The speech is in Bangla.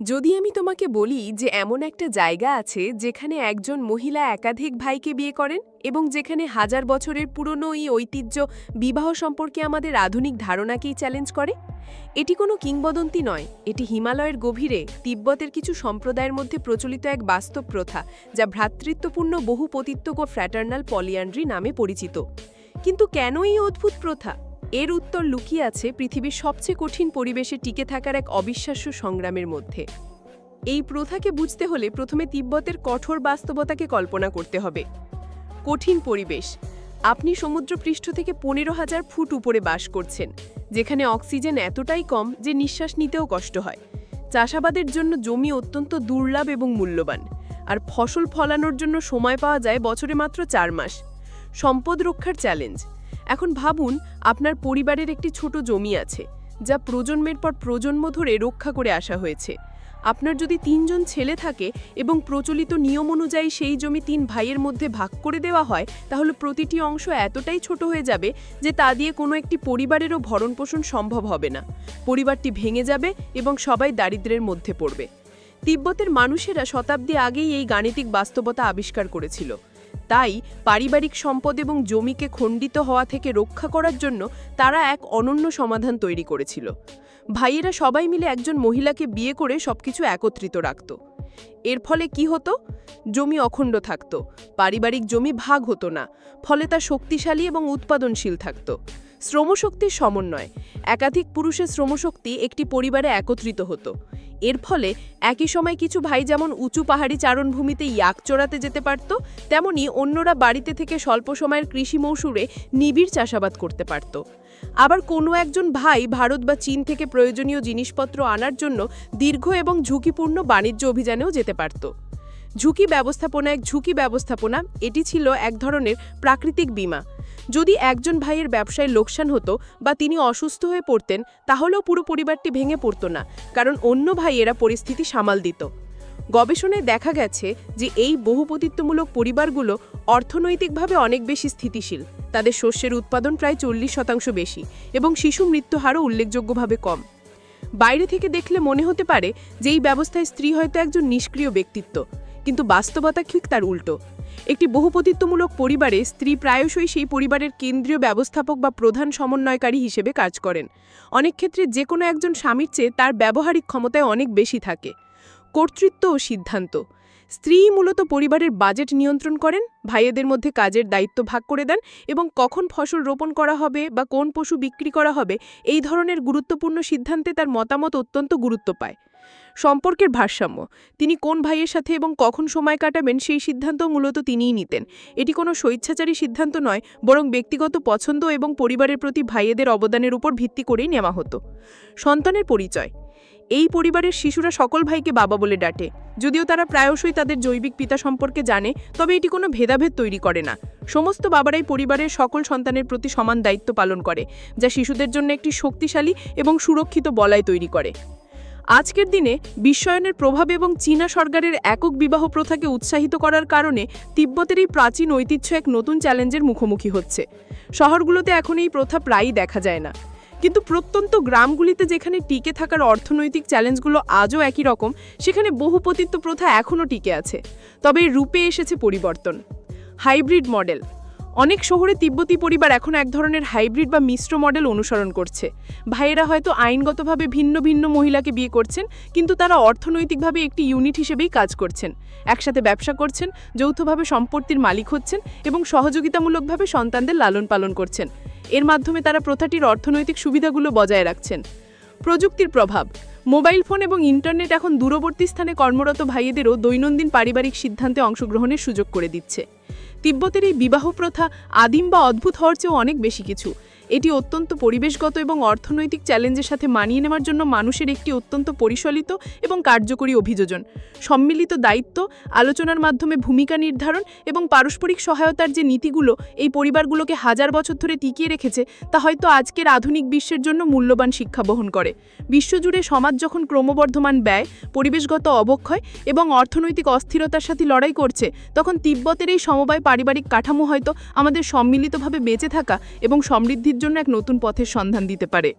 যদি আমি তোমাকে বলি যে এমন একটা জায়গা আছে যেখানে একজন মহিলা একাধিক ভাইকে বিয়ে করেন এবং যেখানে হাজার বছরের পুরনো এই ঐতিহ্য বিবাহ সম্পর্কে আমাদের আধুনিক ধারণাকেই চ্যালেঞ্জ করে? এটি কোনো কিংবদন্তি নয়। এটি হিমালয়ের গভীরে, তিব্বতের কিছু সম্প্রদায়ের মধ্যে প্রচলিত এক বাস্তব প্রথা যা ভ্রাতৃত্বপূর্ণ বহুপতিত্ব ও ফ্র্যাটার্নাল পলিয়ান্ড্রি নামে পরিচিত। কিন্তু কেন এই অদ্ভুত প্রথা? এর উত্তর লুকিয়ে আছে পৃথিবীর সবচেয়ে কঠিন পরিবেশে টিকে থাকার এক অবিশ্বাস্য সংগ্রামের মধ্যে। এই প্রথাকে বুঝতে হলে প্রথমে তিব্বতের কঠোর বাস্তবতাকে কল্পনা করতে হবে। কঠিন পরিবেশ। আপনি সমুদ্রপৃষ্ঠ থেকে পনেরো হাজার ফুট উপরে বাস করছেন, যেখানে অক্সিজেন এতটাই কম যে নিঃশ্বাস নিতেও কষ্ট হয়। চাষাবাদের জন্য জমি অত্যন্ত দুর্লভ এবং মূল্যবান। আর ফসল ফলানোর জন্য সময় পাওয়া যায় বছরে মাত্র চার মাস। সম্পদ রক্ষার চ্যালেঞ্জ এখন ভাবুন, আপনার পরিবারের একটি ছোট জমি আছে, যা প্রজন্মের পর প্রজন্ম ধরে রক্ষা করে আসা হয়েছে। আপনার যদি তিনজন ছেলে থাকে এবং প্রচলিত নিয়ম অনুযায়ী সেই জমি তিন ভাইয়ের মধ্যে ভাগ করে দেওয়া হয়, তাহলে প্রতিটি অংশ এতটাই ছোট হয়ে যাবে যে তা দিয়ে কোনো একটি পরিবারেরও ভরণপোষণ সম্ভব হবে না। পরিবারটি ভেঙে যাবে এবং সবাই দারিদ্র্যের মধ্যে পড়বে। তিব্বতের মানুষেরা শতাব্দী আগেই এই গাণিতিক বাস্তবতা আবিষ্কার করেছিল। তাই পারিবারিক সম্পদ এবং জমিকে খণ্ডিত হওয়া থেকে রক্ষা করার জন্য তারা এক অনন্য সমাধান তৈরি করেছিল। ভাইয়েরা সবাই মিলে একজন মহিলাকে বিয়ে করে সবকিছু একত্রিত রাখত। এর ফলে কি হতো? জমি অখণ্ড থাকত। পারিবারিক জমি ভাগ হতো না, ফলে তা শক্তিশালী এবং উৎপাদনশীল থাকত। শ্রমশক্তির সমন্বয়। একাধিক পুরুষের শ্রমশক্তি একটি পরিবারে একত্রিত হতো। এর ফলে একই সময় কিছু ভাই যেমন উঁচু পাহাড়ি চারণভূমিতে ইয়াক চড়াতে যেতে পারত, তেমনি অন্যরা বাড়িতে থেকে স্বল্প সময়ের কৃষি মৌসুমে নিবিড় চাষাবাদ করতে পারত। আবার কোনো একজন ভাই ভারত বা চীন থেকে প্রয়োজনীয় জিনিসপত্র আনার জন্য দীর্ঘ এবং ঝুঁকিপূর্ণ বাণিজ্য অভিযানেও যেতে পারত। ঝুঁকি ব্যবস্থাপনা এক ঝুঁকি ব্যবস্থাপনা, এটি ছিল এক ধরনের প্রাকৃতিক বীমা। যদি একজন ভাইয়ের ব্যবসায় লোকসান হতো বা তিনি অসুস্থ হয়ে পড়তেন, তাহলেও পুরো পরিবারটি ভেঙে পড়তো না, কারণ অন্য ভাইয়েরা পরিস্থিতি সামাল দিত। গবেষণায় দেখা গেছে যে এই বহুপতিত্বমূলক পরিবারগুলো অর্থনৈতিকভাবে অনেক বেশি স্থিতিশীল। তাদের শস্যের উৎপাদন প্রায় চল্লিশ শতাংশ বেশি এবং শিশু মৃত্যু হারও উল্লেখযোগ্যভাবে কম। বাইরে থেকে দেখলে মনে হতে পারে যে এই ব্যবস্থায় স্ত্রী হয়তো একজন নিষ্ক্রিয় ব্যক্তিত্ব। কিন্তু বাস্তবতা ঠিক তার উল্টো। একটি বহুপতিত্বমূলক পরিবারে স্ত্রী প্রায়শই সেই পরিবারের কেন্দ্রীয় ব্যবস্থাপক বা প্রধান সমন্বয়কারী হিসেবে কাজ করেন। অনেক ক্ষেত্রে যে কোনো একজন স্বামীর চেয়ে তার ব্যবহারিক ক্ষমতায় অনেক বেশি থাকে। কর্তৃত্ব ও সিদ্ধান্ত। স্ত্রী মূলত পরিবারের বাজেট নিয়ন্ত্রণ করেন, ভাইয়েদের মধ্যে কাজের দায়িত্ব ভাগ করে দেন এবং কখন ফসল রোপণ করা হবে বা কোন পশু বিক্রি করা হবে এই ধরনের গুরুত্বপূর্ণ সিদ্ধান্তে তার মতামত অত্যন্ত গুরুত্ব পায়। সম্পর্কের ভারসাম্য, তিনি কোন ভাইয়ের সাথে এবং কখন সময় কাটাবেন সেই সিদ্ধান্ত মূলত তিনিই নিতেন। এটি কোনো স্বেচ্ছাচারী সিদ্ধান্ত নয়, বরং ব্যক্তিগত পছন্দ এবং পরিবারের প্রতি ভাইয়েদের অবদানের উপর ভিত্তি করেই নেওয়া হতো। সন্তানের পরিচয় এই পরিবারের শিশুরা সকল ভাইকে বাবা বলে ডাটে যদিও তারা প্রায়শই তাদের জৈবিক পিতা সম্পর্কে জানে, তবে এটি কোনো ভেদাভেদ তৈরি করে না। সমস্ত বাবারাই পরিবারের সকল সন্তানের প্রতি সমান দায়িত্ব পালন করে, যা শিশুদের জন্য একটি শক্তিশালী এবং সুরক্ষিত বলয় তৈরি করে। আজকের দিনে বিশ্বায়নের প্রভাব এবং চীনা সরকারের একক বিবাহ প্রথাকে উৎসাহিত করার কারণে তিব্বতের এই প্রাচীন ঐতিহ্য এক নতুন চ্যালেঞ্জের মুখোমুখি হচ্ছে। শহরগুলোতে এখন এই প্রথা প্রায়ই দেখা যায় না। কিন্তু প্রত্যন্ত গ্রামগুলিতে যেখানে টিকে থাকার অর্থনৈতিক চ্যালেঞ্জগুলো আজও একই রকম, সেখানে বহুপতিত্ব প্রথা এখনও টিকে আছে। তবে রূপে এসেছে পরিবর্তন। Hybrid model. অনেক শহরে তিব্বতি পরিবার এখন এক ধরনের হাইব্রিড বা মিশ্র মডেল অনুসরণ করছে। ভাইয়েরা হয়তো আইনগতভাবে ভিন্ন ভিন্ন মহিলাকে বিয়ে করছেন, কিন্তু তারা অর্থনৈতিকভাবে একটি ইউনিট হিসেবেই কাজ করছেন। একসাথে ব্যবসা করছেন, যৌথভাবে সম্পত্তির মালিক হচ্ছেন এবং সহযোগিতামূলকভাবে সন্তানদের লালন পালন করছেন। এর মাধ্যমে তারা প্রথাটির অর্থনৈতিক সুবিধাগুলো বজায় রাখছেন। প্রযুক্তির প্রভাব, মোবাইল ফোন এবং ইন্টারনেট এখন দূরবর্তী স্থানে কর্মরত ভাইয়েদেরও দৈনন্দিন পারিবারিক সিদ্ধান্তে অংশগ্রহণের সুযোগ করে দিচ্ছে। তিব্বতের এই বিবাহ প্রথা আদিম বা অদ্ভুত হওয়ার চেয়েও অনেক বেশি কিছু। এটি অত্যন্ত পরিবেশগত এবং অর্থনৈতিক চ্যালেঞ্জের সাথে মানিয়ে নেওয়ার জন্য মানুষের একটি অত্যন্ত পরিশলিত এবং কার্যকরী অভিযোজন। সম্মিলিত দায়িত্ব, আলোচনার মাধ্যমে ভূমিকা নির্ধারণ এবং পারস্পরিক সহায়তার যে নীতিগুলো এই পরিবারগুলোকে হাজার বছর ধরে টিকিয়ে রেখেছে, তা হয়তো আজকের আধুনিক বিশ্বের জন্য মূল্যবান শিক্ষা বহন করে। বিশ্বজুড়ে সমাজ যখন ক্রমবর্ধমান ব্যয়, পরিবেশগত অবক্ষয় এবং অর্থনৈতিক অস্থিরতার সাথে লড়াই করছে, তখন তিব্বতের এই সমবায় পারিবারিক কাঠামো হয়তো আমাদের সম্মিলিতভাবে বেঁচে থাকা এবং সমৃদ্ধির জন্য এক নতুন পথের সন্ধান দিতে পারে।